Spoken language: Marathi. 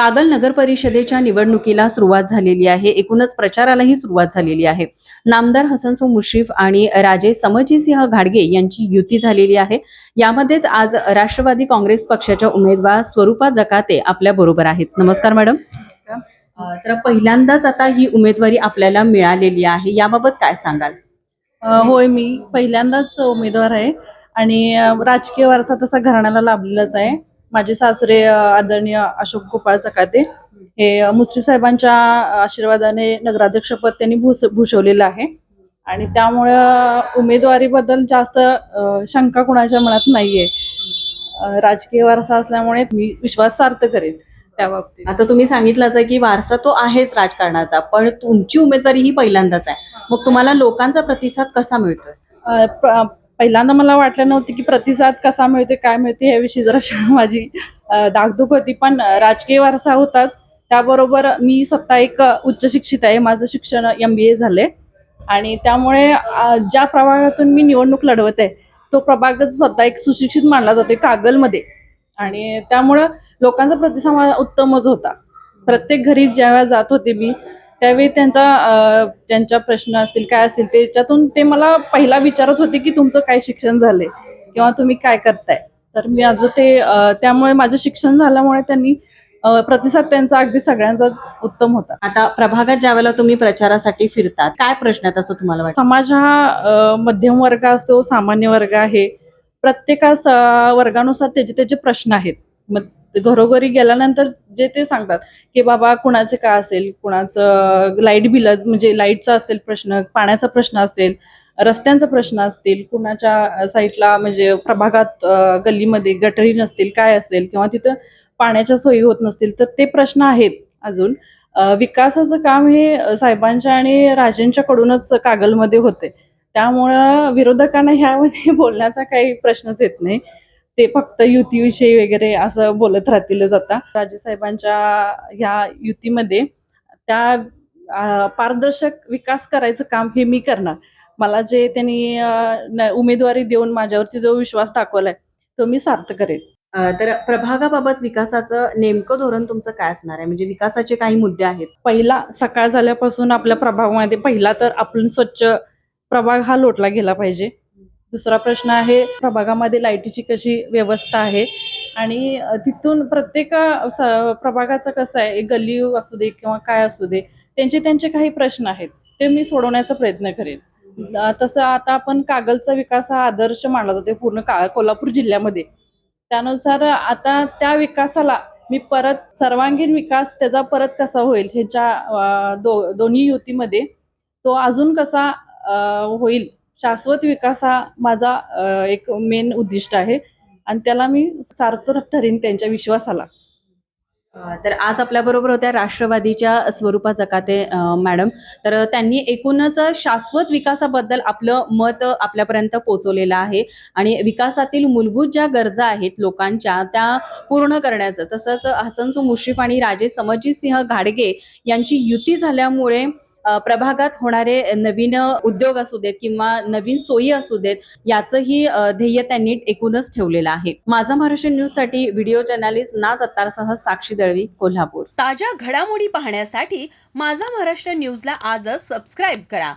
कागल नगर परिषदेच्या निवडणुकीला सुरुवात झालेली आहे. एकूणच प्रचारालाही सुरुवात झालेली आहे. नामदार हसनसो मुश्रीफ आणि राजे समजीसिंह घाडगे यांची युती झालेली आहे. यामध्येच आज राष्ट्रवादी काँग्रेस पक्षाच्या उमेदवार स्वरूपा जकाते आपल्या बरोबर आहेत. नमस्कार मॅडम. तर पहिल्यांदाच आता ही उमेदवारी आपल्याला मिळालेली आहे. याबाबत काय सांगाल? होय मी पहिल्यांदाच उमेदवार आहे. आणि राजकीय वारसा तसा घराण्याला लाभलेलाच आहे. माझे सासरे आदरणीय अशोक गोपाळ सकाते हे मुश्रीफ साहेबांच्या आशीर्वादाने नगराध्यक्षपद त्यांनी भूस भूषवलेलं आहे. आणि त्यामुळं उमेदवारीबद्दल जास्त शंका कुणाच्या मनात नाहीये. राजकीय वारसा असल्यामुळे मी विश्वास सार्थ करेन त्या बाबतीत. आता तुम्ही सांगितलंच आहे की वारसा तो आहेच राजकारणाचा पण तुमची उमेदवारी ही पहिल्यांदाच आहे. मग तुम्हाला लोकांचा प्रतिसाद कसा मिळतोय? पहिल्यांदा मला वाटलं नव्हतं की प्रतिसाद कसा मिळते काय मिळते याविषयी जरा माझी दागदुख होती. पण राजकीय वारसा होताच. त्याबरोबर मी स्वतः एक उच्च शिक्षित आहे. माझं शिक्षण एम बी ए झाले आणि त्यामुळे ज्या प्रभागातून मी निवडणूक लढवत आहे तो प्रभागच स्वतः एक सुशिक्षित मानला जातो कागलमध्ये. आणि त्यामुळं लोकांचा प्रतिसाद उत्तमच होता. प्रत्येक घरी ज्यावेळेला जात होते मी त्यावेळी त्यांचा त्यांच्या प्रश्न असतील काय असतील त्याच्यातून ते मला पहिला विचारत होते की तुमचं काय शिक्षण झालंय? किंवा तुम्ही काय करताय? तर मी आज ते त्यामुळे माझं शिक्षण झाल्यामुळे त्यांनी प्रतिसाद त्यांचा अगदी सगळ्यांचाच उत्तम होता. आता प्रभागात ज्यावेळेला तुम्ही प्रचारासाठी फिरतात काय प्रश्न आहेत असं तुम्हाला वाटतं? समाज हा मध्यम वर्ग असतो सामान्य वर्ग आहे. प्रत्येकास अ, वर्गानुसार त्याचे त्याचे प्रश्न आहेत. मग घरोघरी गेल्यानंतर जे ते सांगतात की बाबा कुणाचे काय असेल कुणाचं लाइट बिल म्हणजे लाईटचा असेल प्रश्न पाण्याचा प्रश्न असेल रस्त्यांचा प्रश्न असतील कुणाच्या साईडला म्हणजे प्रभागात गल्लीमध्ये गटरी नसतील काय असेल किंवा तिथं पाण्याच्या सोयी होत नसतील तर ते प्रश्न आहेत अजून. विकासाचं काम हे साहेबांच्या आणि राजेंच्याकडूनच कागलमध्ये होते त्यामुळं विरोधकांना ह्यामध्ये बोलण्याचा काही प्रश्नच येत नाही. ते फक्त युतीविषयी वगैरे असं बोलत राहतीलच आता. राजेसाहेबांच्या ह्या युतीमध्ये त्या पारदर्शक विकास करायचं काम हे मी करणार. मला जे त्यांनी उमेदवारी देऊन माझ्यावरती जो विश्वास दाखवलाय तो मी सार्थ करेन. तर प्रभागाबाबत विकासाचं नेमकं धोरण तुमचं काय असणार आहे? म्हणजे विकासाचे काही मुद्दे आहेत. पहिला सकाळ झाल्यापासून आपल्या प्रभागामध्ये पहिला तर आपण स्वच्छ प्रभाग हा लोटला गेला पाहिजे. दुसरा प्रश्न आहे प्रभागामध्ये लाईटीची कशी व्यवस्था आहे? आणि तिथून प्रत्येक स- प्रभागाचं कसं आहे? एक गल्ली असू दे किंवा काय असू दे त्यांचे त्यांचे काही प्रश्न आहेत ते मी सोडवण्याचा प्रयत्न करेन. तसं आता आपण कागलचा विकास हा आदर्श मानला जातो पूर्ण का कोल्हापूर जिल्ह्यामध्ये. त्यानुसार आता त्या विकासाला मी परत सर्वांगीण विकास त्याचा परत कसा होईल ह्याच्या दो दोन्ही युतीमध्ये तो अजून कसा होईल शाश्वत विकास हा माझा एक मेन उद्दिष्ट आहे. आणि त्याला मी सार्थ ठरीन त्यांच्या विश्वासाला. तर आज आपल्या बरोबर होत्या राष्ट्रवादीच्या स्वरूपा जकाते मॅडम. तर त्यांनी एकूणच शाश्वत विकासाबद्दल आपलं मत आपल्यापर्यंत पोहोचवलेलं आहे. आणि विकासातील मूलभूत ज्या गरजा आहेत लोकांच्या त्या पूर्ण करण्याचं तसंच हसनसू मुश्रीफ आणि राजे समजित सिंह घाडगे यांची युती झाल्यामुळे प्रभागात होणारे नवीन उद्योग असू देत किंवा नवीन सोयी असू देत याचंही ध्येय त्यांनी एकूणच ठेवलेलं आहे. माझा महाराष्ट्र न्यूजसाठी व्हिडिओ जर्नालिस्ट नाज अत्तारसह साक्षी दळवी कोल्हापूर. ताज्या घडामोडी पाहण्यासाठी माझा महाराष्ट्र न्यूजला आजच सबस्क्राईब करा.